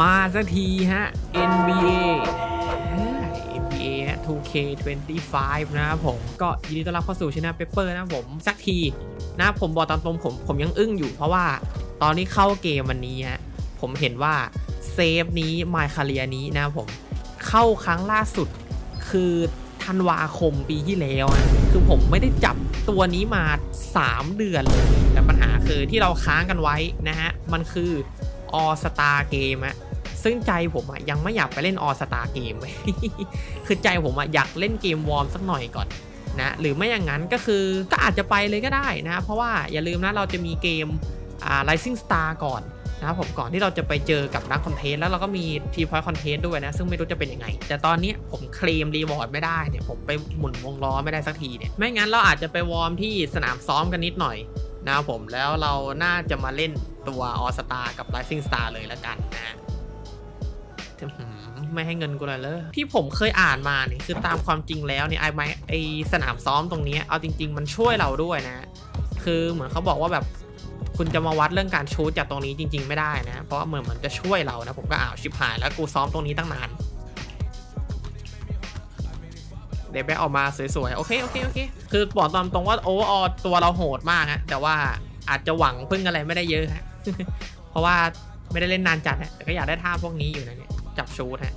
มาสักทีฮะ NBA NBA ฮะ 2K25 นะครับผม ก็ยินดีต้อนรับเข้าสู่ช anel Pepper นะผม สักทีนะผมบอกตามตรงผมผมยังอึ้งอยู่เพราะว่าตอนที่เข้าเกมวันนี้ฮะ ผมเห็นว่าเซฟนี้มายคาเรียนี้นะผมเข้าครั้งล่าสุดคือธันวาคมปีที่แล้วอะคือผมไม่ได้จับตัวนี้มา 3 เดือนเลยแต่ปัญหาคือที่เราค้างกันไว้นะฮะ มันคือ All Star Game อะ ซึ่งใจผมอะยังไม่อยากไปเล่น All Star Game เว้คือใจผมอะอยากเล่นเกมวอร์มสักหน่อยก่อนนะหรือไม่อย่างนั้นก็คือก็อาจจะไปเลยก็ได้นะ เพราะว่าอย่าลืมนะเราจะมีเกมอ่า Rising Star ก่อนนะครับผมก่อนที่เราจะไปเจอกับนักคอนเทนต์แล้วเราก็มีทีพอยต์คอนเทนต์ด้วยนะ ซึ่งไม่รู้จะเป็นยังไง แต่ตอนนี้ผมเคลมรีวอร์ดไม่ได้เนี่ยผมไปหมุนวงล้อไม่ได้สักทีเนี่ยไม่งั้นเราอาจจะไปวอร์มที่สนามซ้อมกันนิดหน่อยนะครับผมแล้วเราน่าจะมาเล่นตัวออสตากับ Rising Star เลยละกันนะ ไม่ให้เงินกูเลยเลยที่ผมเคยอ่านมาเนี่ยคือตามความจริงแล้วเนี่ยไอ้ไม้ไอสนามซ้อมตรงนี้เอาจริง ๆ มันช่วยเราด้วยนะ คือเหมือนเขาบอกว่าแบบคุณจะมาวัดเรื่องการชูจากตรงนี้จริง ๆ ไม่ได้นะ เพราะเหมือนมันจะช่วยเรานะผมก็อ้าวชิบหายแล้วกูซ้อมตรงนี้ตั้งนานเดยวแบ็ออกมาสวยๆ โอเค โอเค โอเค คือบอกตามตรงว่าโอเวอร์ออตัวเราโหดมากฮะแต่ว่าอาจจะหวังพึ่งอะไรไม่ได้เยอะฮะเพราะว่าไม่ได้เล่นนานจัดฮะแต่ก็อยากได้ท่าพวกนี้อยู่นะเนี่ย จับชูดฮะ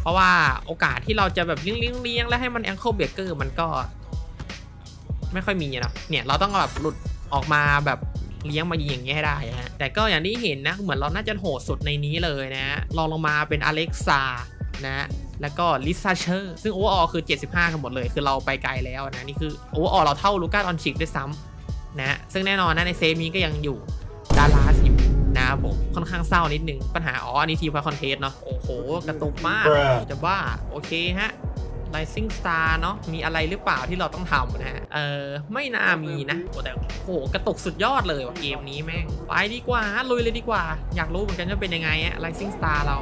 เพราะว่าโอกาสที่เราจะแบบเลี้ยงเลี้ยงแล้วให้มันแองเคิลเบรกเกอร์มันก็ ไม่ค่อยมีนะเนี่ยเราต้องแบบหลุดออกมาแบบเลี้ยงมายิงอย่างเงี้ยให้ได้ฮะแต่ก็อย่างที่เห็นนะเหมือนเราน่าจะโหดสุดในนี้เลยนะลองลงมาเป็นอเล็กซานะแล้วก็ลิซาเชอร์ซึ่งโอเวอร์ออคือ 75 กันหมดเลย คือเราไปไกลแล้วนะ นี่คือโอเวอร์ออเราเท่าลูก้าดอนชิกด้วยซ้ำนะซึ่งแน่นอนนะในเซฟนี้ก็ยังอยู่ดารา นะครับผมค่อนข้างเศร้านิดนึงปัญหาอ๋ออันนี้ทีมพาคอนเทสเนาะโอ้โห กระตุกมากจะว่าโอเคฮะ Rising Star เนาะมีอะไรหรือเปล่าที่เราต้องทำนะฮะ เออไม่น่ามีนะโอ้แต่โอ้โหกระตุกสุดยอดเลยว่ะเกมนี้แม่ง ไปดีกว่าลุยเลยดีกว่า อยากรู้เหมือนกันจะเป็นยังไงอะ Rising Star เรา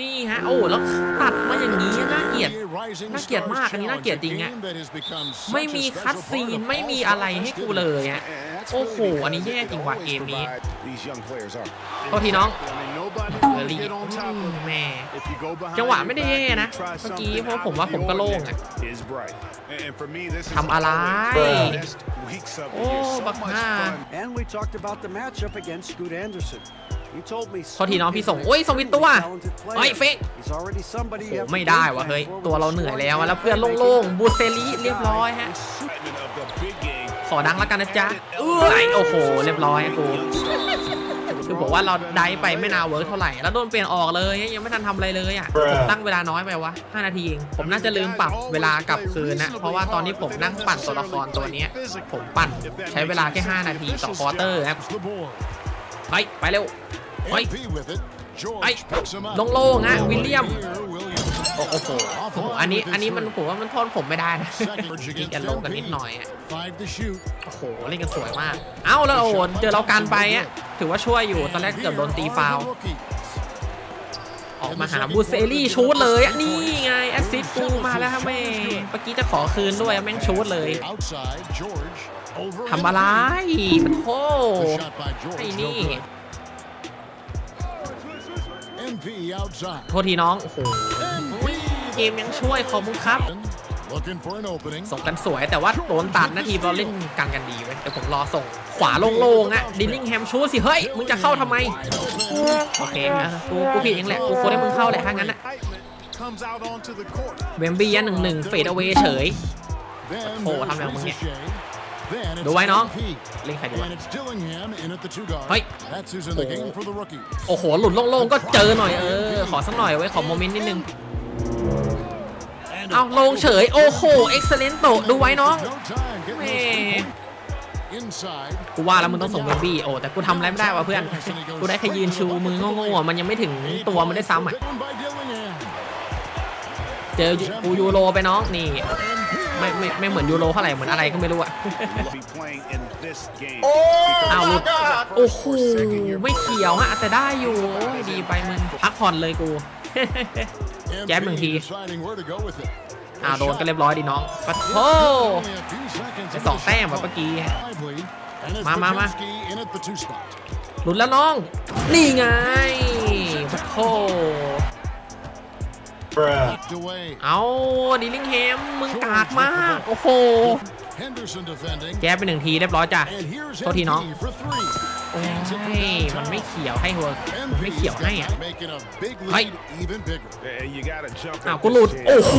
นี่ฮะ โอ้แล้วตัดมาอย่างนี้น่าเกลียด น่าเกลียดมากอันนี้น่าเกลียดจริงอะไม่มีคัดซีนไม่มีอะไรให้กูเลยอะ โอ้โห อันนี้แย่จริงว่ะเกมนี้โทษทีน้องเออลีอืมแหม่จังหวะไม่ได้แย่นะ เมื่อกี้เพราะผมว่าผมก็โล่งอะทำอะไร โอ้บักห่า And we talked about the matchup against Scoot Anderson. He told me โทษทีน้องพี่ส่งโอ้ยส่งผิดตัวเฮ้ยเฟก He's already somebody โอ้ you โห have to ไม่ได้ think ว่ะ about เฮ้ย for ตัวเราเหนื่อยแล้วอะแล้วเพื่อนโล่งๆบูเซลีเรียบร้อยฮะข อดังแล้วกันนะจ๊ะเอ้ยโอ้โห เรียบร้อยกูคือผมว่าเราได้ไปไม่นาเวิร์กเท่าไหร่ แล้วโดนเปลี่ยนออกเลย ยังไม่ทันทำอะไรเลยอะผมตั้งเวลาน้อยไปวะ 5 นาทีเอง ผมน่าจะลืมปรับเวลากลับคืนนะ เพราะว่าตอนนี้ผมนั่งปั่นตัวละครตัวเนี้ยผมปั่นใช้เวลาแค่ 5 นาทีต่อควอเตอร์ครับไปไปเร็วเฮ้ยไอ้โล่งๆอะวิวิลลเลีเลียยมม โอ้โหอันนี้อันนี้มันผมว่ามันโทษผมไม่ได้นะยิงกันลงกันนิดหน่อยอะโอ้โหเล่นกันสวยมาก เอ้าแล้วโอ้เจอเรากันไปอะถือว่าช่วยอยู่ตอนแรกเกือบโดนตีฟาวออกมาหาบูเซลี่ชูดเลยอะนี่ไงแอสซิสต์กูมาแล้วครับแม่เมื่อกี้จะขอคืนด้วยแม่งชูดเลยทำอะไรปะโทไอ้นี่โทษทีน้อง โอ้โห เกมยังช่วยขอบคุณครับ ส่งกันสวยแต่ว่าโดนตัดนะทีมเราเล่นกันกันดีเว้ยเดี๋ยวผมรอส่งขวาโล่งๆอะดิลลิงแฮมชูดสิ เฮ้ย มึงจะเข้าทำไม โอเคนะกูกูผิดเองแหละ กูควรให้มึงเข้าแหละถ้างั้นอะเวมบี้หนึ่งหนึ่งเฟดเอาไว้เฉยโอ้โหทำอะไรของมึงเนี่ยดูไว้น้องเล่นใครดีวะเฮ้ยโอ้โหหลุดโล่งๆก็เจอหน่อยเออขอสักหน่อยไว้ขอโมเมนต์นิดนึง เอาลงเฉย โอ้โห เอ็กซ์เลนโตดูไว้น้องแหม่กูว่าแล้วมึงต้องส่งเวมบี้โอ้แต่กูทำอะไรไม่ได้ว่ะเพื่อน กูได้แค่ยืนชูมือโง่ๆอะมันยังไม่ถึงตัวมันได้ซ้ำอะเจอกูยูโรไปน้องนี่ไม่ไม่ไม่เหมือนยูโรเท่าไหร่เหมือนอะไรก็ไม่รู้อะอ้าวหลุดโอ้โหไม่เขียวฮะแต่ได้อยู่โอ้ยดีไปมึงพักผ่อนเลยกู แจ๊บหนึ่งทีอ้าวโดนก็เรียบร้อยดีน้องปะโถไปสองแต้มแบบเมื่อกี้โ And it's Ma, ma, ma. Brzezinski in at the two spot. หลุดแล้วน้อง นี่ไงโอ้ Knocked away. เอาดิลิงแฮมมึงกากมาก โอ้โห Henderson defending. แก้ไปหนึ่งทีเรียบร้อยจ้ะ And here's โทษทีน้อง MP for three. โอ้ Hangs it from ยมันไม่ downtown. เขียวให้หัวมันไม่ MP เขียวให้อะ making a big Hey. lead even bigger. Yeah, you gotta jump อ้าว at กู the หลุด chance. โอ้โห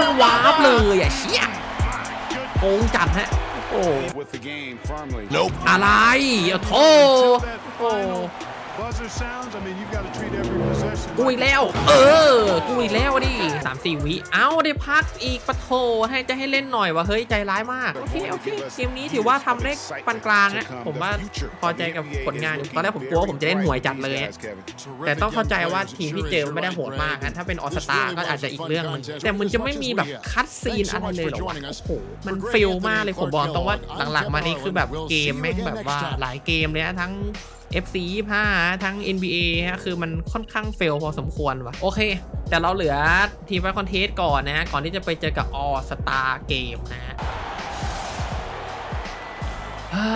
มันวาร์ปเลยอะเชี่ยโกงจัดฮะโอ้ With the game firmly. Nope. อะไรอะโธ่ Until that โอ้ final buzzer sounds, I mean, you've got to treat every possession กู like อีกแล้ว เออ กูอีกแล้วดิสามสี่วิ เอ้าได้พักอีกปะโถให้จะให้เล่นหน่อยวะเฮ้ยใจร้ายมาก โอเคโอเคเกมนี้ถือว่าทำได้ปานกลางนะผมว่าพอใจกับผลงานอยู่ตอนแรกผมกลัวว่าผมจะเล่นห่วยจัดเลยอะแต่ต้องเข้าใจว่าทีมที่เจอไม่ได้โหดมากนะถ้าเป็นออสตาก็อาจจะอีกเรื่องหนึงแต่มันจะไม่มีแบบคัดซีนอะไรเลยเหรอวะโอ้โหมันฟิลมากเลยผมบอกตรงว่าหลังๆมานี่คือแบบเกมแม่งแบบว่าหลายเกมเลยนะทั้ง FC 25 ทั้ง NBA ฮะคือมันค่อนข้างเฟลพอสมควรว่ะ โอเค แต่เราเหลือทีมไฟคอนเทสก่อนนะก่อนที่จะไปเจอกับออสตาเกมนะฮะเฮ้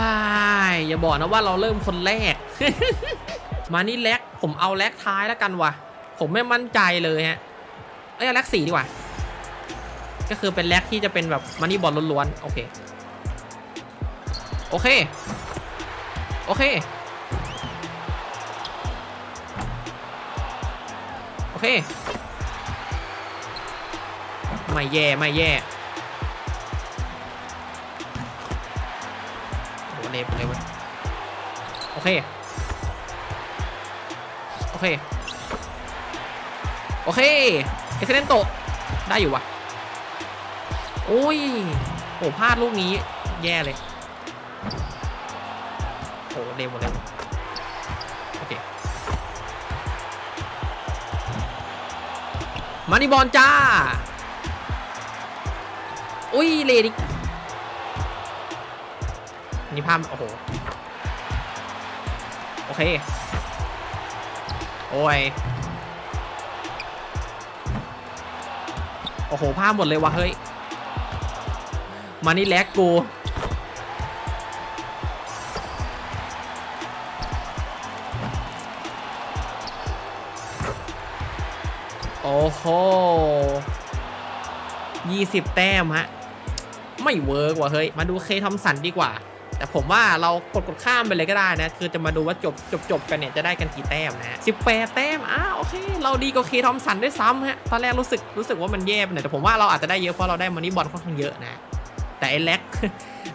ยอย่าบอกนะว่าเราเริ่มคนแรก มานี่แล็กผมเอาแล็กท้ายแล้วกันว่ะ ผมไม่มั่นใจเลยฮะเอ้ยเอาแล็กสี่ดีกว่า ก็คือเป็นแล็กที่จะเป็นแบบมานี่บอลล้วนๆ โอเค โอเค โอเค เค ไม่แย่ ไม่แย่โอ้โหเล็บเลยเว้ยโอเค โอเค โอเค เอเซเลนโตได้อยู่วะโอ้ยโอ้พลาดลูกนี้แย่เลยโอ้เร็วหมดเลย มานี่บอลจ้า อุ้ยเลดินี่ภาพโอ้โห โอเค โอ้ย โอ้โหภาพหมดเลยวะเฮ้ย มานี่แลกกู อ้โหยี่สิบแต้มฮะ ไม่เวิร์กว่ะเฮ้ย มาดูเคทอมสันดีกว่า แต่ผมว่าเรากดกดข้ามไปเลยก็ได้นะ คือจะมาดูว่าจบจบจบกันเนี่ยจะได้กันกี่แต้มนะสิบแปดแต้ม อ้าโอเค เราดีกว่าเคทอมสันด้วยซ้ำฮะ ตอนแรกรู้สึกรู้สึกว่ามันแย่ไปหน่อยแต่ผมว่าเราอาจจะได้เยอะเพราะเราได้มันนี่บอลค่อนข้างเยอะนะ แต่ไอ้แล็ก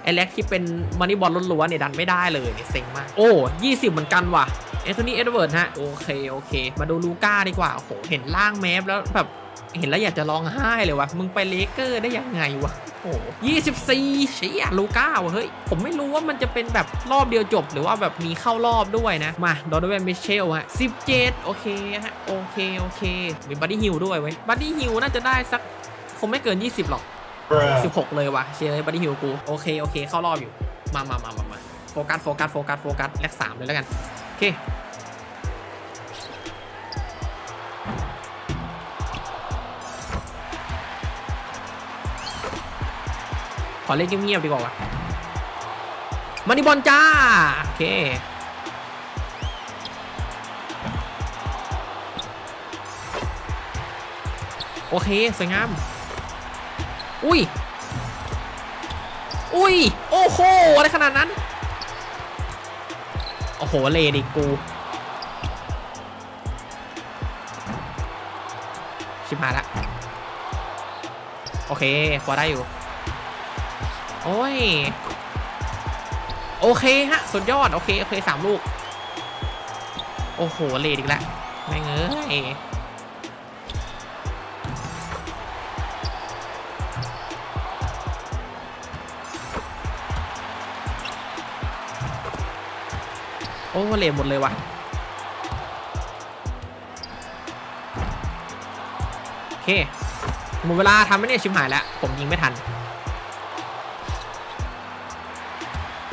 ไอ้แล็กที่เป็นมันนี่บอลล้วนๆเนี่ยดันไม่ได้เลยเนี่ยเซ็งมาก โอ้ยี่สิบเหมือนกันว่ะ แอนโทนีเอ็ดเวิร์ดฮะโอเคโอเค มาดูลูก้าดีกว่าโอ้โหเห็นล่างแมปแล้วแบบเห็นแล้วอยากจะร้องไห้เลยวะมึงไปเลเกอร์ได้ยังไงวะโอ้ยี่สิบสี่เชียลูก้าวะเฮ้ย ผมไม่รู้ว่ามันจะเป็นแบบรอบเดียวจบ หรือว่าแบบมีเข้ารอบด้วยนะ มาดอนเวนมิเชลฮะสิบเจ็ดโอเคฮะ โอเค โอเค มีบัดดี้ฮิลด้วยเว้ยบัดดี้ฮิลน่าจะได้สัก คงไม่เกิน 20 หรอก 16 เลยวะเชียร์บัดดี้ฮิลกู โอเค โอเค เข้ารอบอยู่ มามามามามาโฟกัส โฟกัส โฟกัส โฟกัสแลกสามเลยแล้วกัน ขอเล่นเงียบๆดีกว่าวะมันนี่บอลจ้า โอเคโอเค สวยงาม อุ้ย อุ้ย โอ้โห อะไรขนาดนั้น อ้โห เลดิกู ชิบหายละ โอเคพอได้อยู่ โอ้ย โอเคฮะ สุดยอด โอเค โอเคสามลูก โอ้โห เลดอีกแล้วแม่งเอ้ย โอ้เลดหมดเลยวะโอเคหมดเวลาทำไม่เนี่ยชิมหายแล้ว ผมยิงไม่ทัน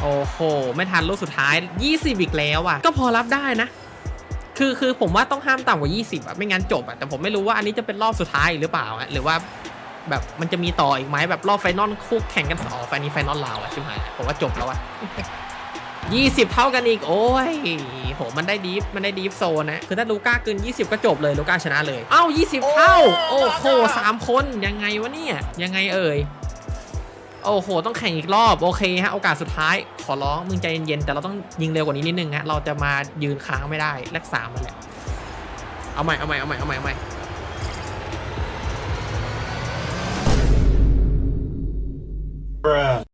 โอ้โห ไม่ทันลูกสุดท้าย 20 อีกแล้วอะ ก็พอรับได้นะ คือคือผมว่าต้องห้ามต่ำกว่า 20อะ ไม่งั้นจบอะ แต่ผมไม่รู้ว่าอันนี้จะเป็นรอบสุดท้ายหรือเปล่าอะ หรือว่าแบบมันจะมีต่ออีกไหมแบบรอบไฟนอลคู่แข่งกันสอไฟนี้ไฟนอลลาวอะชิมหาย ผมว่าจบแล้วอะ 20 เท่ากันอีก โอ้ยโหมันได้ดีฟมันได้ดีฟโซนนะคือถ้าลูก้าเกิน 20 ก็จบเลยลูก้าชนะเลย เอ้า 20 เท่า โอ้โหสามคนยังไงวะเนี่ย ยังไงเอ่ยโอ้โห ต้องแข่งอีกรอบ โอเคฮะ โอกาสสุดท้าย ขอร้อง มึงใจเย็นๆ แต่เราต้องยิงเร็วกว่านี้นิดนึงฮะ เราจะมายืนค้างไม่ได้ เลขสามมันแหละ เอาใหม่ เอาใหม่ เอาใหม่ เอาใหม่ เอาใหม่ Bruh.